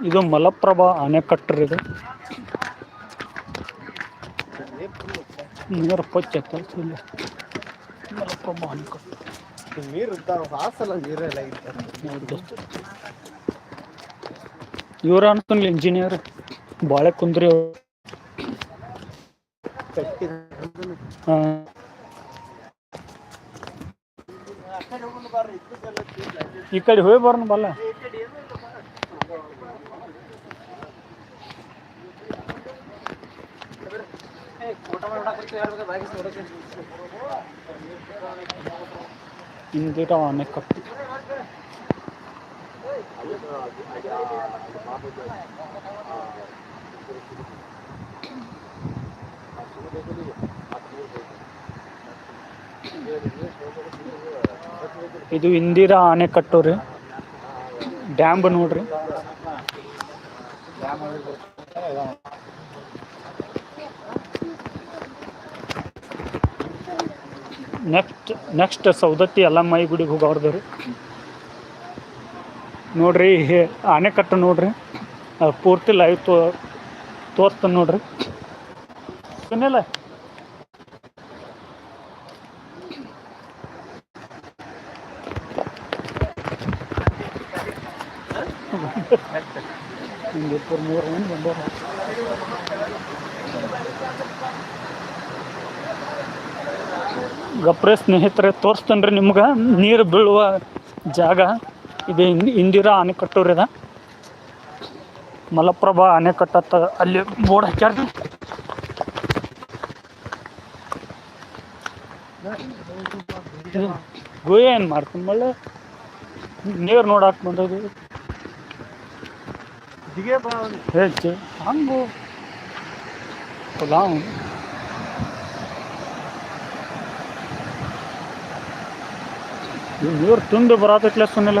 ಇದು ಮಲಪ್ರಭಾ ಅಣೆಕಟ್ಟರಿ ಇದು. ನೀರು ಪಚ್ಚ ಇಲ್ಲಿ. ಮಲಪ್ರಭಾ ಅಣೆಕಟ್ಟು ನೀರು ಹಾಸಲ್ಲ ಹಾಸಲ ನೀರೆಲ್ಲ ಇವ್ರ ಅನ್ಕೊಂಡ್ಲಿ ಇಂಜಿನಿಯರ್ ಬಾಳೆ ಕುಂದ್ರಿ ಹಾ. ಈ ಕಡೆ ಹೋಗಿ ಬರೋಣ ಬಲ್ಲ. ಇಂದಿರಾ ಅಣೆಕಟ್ಟು ಇದು ಇಂದಿರಾ ಅಣೆಕಟ್ಟು ರೀ. ಡ್ಯಾಮ್ ನೋಡ್ರಿ. ನೆಕ್ಸ್ಟ್ ನೆಕ್ಸ್ಟ್ ಸೌದತ್ತಿ ಎಲ್ಲಮ್ಮೈ ಗುಡಿಗೆ ಹೋಗೋರ್ದು ರೀ. ನೋಡ್ರಿ ಹೇ ಅಣೆಕಟ್ಟು ನೋಡ್ರಿ ಪೂರ್ತಿ ಲೈವ್ ತೋ ತೋರಿಸ್ತಾನೆ ನೋಡ್ರಿ. ಸುನಿಲ್ಲ ಮೂರು ಮಂದಿ ಬಂದವ್ರು ಗಪ್ರೆ ಸ್ನೇಹಿತರೆ ತೋರಿಸ್ತಾನೆ ರೀ ನಿಮ್ಗೆ. ನೀರು ಬೀಳುವ ಜಾಗ ಇದು ಇಂದಿರಾ ಅಣೆಕಟ್ಟು ರೀ ಅದ ಮಲಪ್ರಭಾ ಅಣೆಕಟ್ಟ ಅಲ್ಲಿ ಬೋರ್ಡ್ ಹಾಕ್ಯಾರ ಗುಹೆ ಏನು ಮಾಡ್ತೀನಿ ಮಳೆ ನೀರು ನೋಡಕ್ಕೆ ಬಂದದು. ಹೆಚ್ಚು ಹಂಗು. ಪಲಾವ್ ನೀರು ತುಂಬಿ ಬರತೈತ್ಲೆ ಸುನಿಲ್ಲ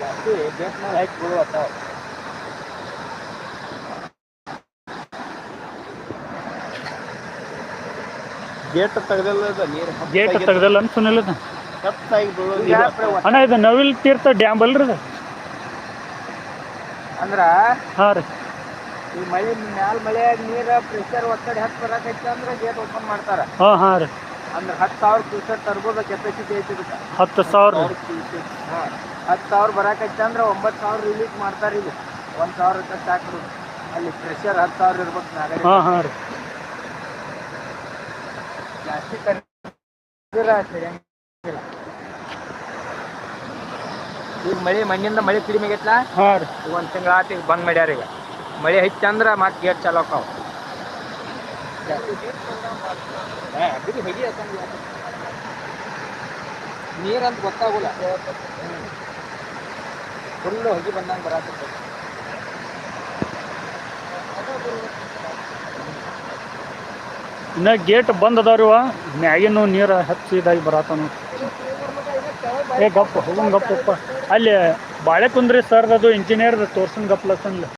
ಜಾಸ್ತಿ ಗೇಟ್ ಮೇಲೆ ಹಾಕಿ ಬೀಳುವತ್ತಾವ. ಗೇಟ್ ತೆಗ್ದಲ್ಲ ನೀರು ಗೇಟ್ ತೆಗ್ದಲ್ಲ ಅಂತ ಸುನಿಲ್ಲ ಬೀಳೋದು ಅಣ್ಣ ಇದು ನವಿಲ್ ತೀರ್ಥ ಡ್ಯಾಮ್ ಅಲ್ರಿ ಇದು? ಅಂದ್ರ ಹಾ ರೀ. ಈ ಮಳೆ ಮ್ಯಾಲ ಮಳೆ ನೀರ ಪ್ರೆಷರ್ ಒತ್ತಡ ಹತ್ತು ಬರಾಕೈತಿ ಅಂದ್ರೆ ಗೇಟ್ ಓಪನ್ ಮಾಡ್ತಾರ. ಹಾ ಹಾ ರೀ. ಅಂದ್ರೆ ಹತ್ತು ಸಾವಿರ ಕ್ಯೂಸೆಕ್ ತರ್ಬೋದು ಕೆಪಾಸಿಟಿ ಐತಿ ಇದಕ್ಕೆ. ಹತ್ತು ಸಾವಿರ. ರೀ ಹತ್ತು ಸಾವಿರ ಬರಾಕೈತಿ ಅಂದ್ರೆ ಒಂಬತ್ತು ಸಾವಿರ ರಿಲೀಸ್ ಮಾಡ್ತಾರೆ ಇಲ್ಲಿ. ಒಂದು ಸಾವಿರ ರೂಪಾಯಿ ಸಾಕ್ರು ಅಲ್ಲಿ ಪ್ರೆಷರ್ ಹತ್ತು ಸಾವಿರ ಇರ್ಬೇಕು ನಾಗರಿಕ. ಹಾಂ ಹಾಂ ರೀ. ಜಾಸ್ತಿ ಕರೆಂಗಿಲ್ಲ ಈಗ ಮಳೆ ಮಣ್ಣಿಂದ ಮಳೆ ಕಡಿಮೆ ಆಗೈತ್ಲಾ? ಹಾಂ ರೀ. ಒಂದು ತಿಂಗಳ ಆತ ಈಗ ಬಂದ್ ಮಾಡ್ಯಾರ ಈಗ. ಮಳೆ ಹೆಚ್ಚಂದ್ರೆ ಮತ್ತೆ ಗೇಟ್ ಚಾಲು ಆಕಾವ ನೀರಂತ ಗೊತ್ತಾಗೋಲ್ಲ. ಫುಲ್ಲು ಹೊಗೆ ಬಂದಂಗೆ ಬರತ್ತೆ. ಇನ್ನ ಗೇಟ್ ಬಂದ್ ಅದಾರಿವ ಮ್ಯಾಗಿನೂ ನೀರು ಹಚ್ಚಿದಾಗಿ ಇದಾಗಿ ಏ, ಗಪ್ಪ, ಹೋಗನ್ ಗಪ್ಪಪ್ಪ ಅಲ್ಲಿ ಬಾಳೆ ಕುಂದ್ರಿ ಸರ್ದು ಇಂಜಿನಿಯರ್ದು ತೋರ್ಸನ್ ಗಪ್ಲಸನ್ಲ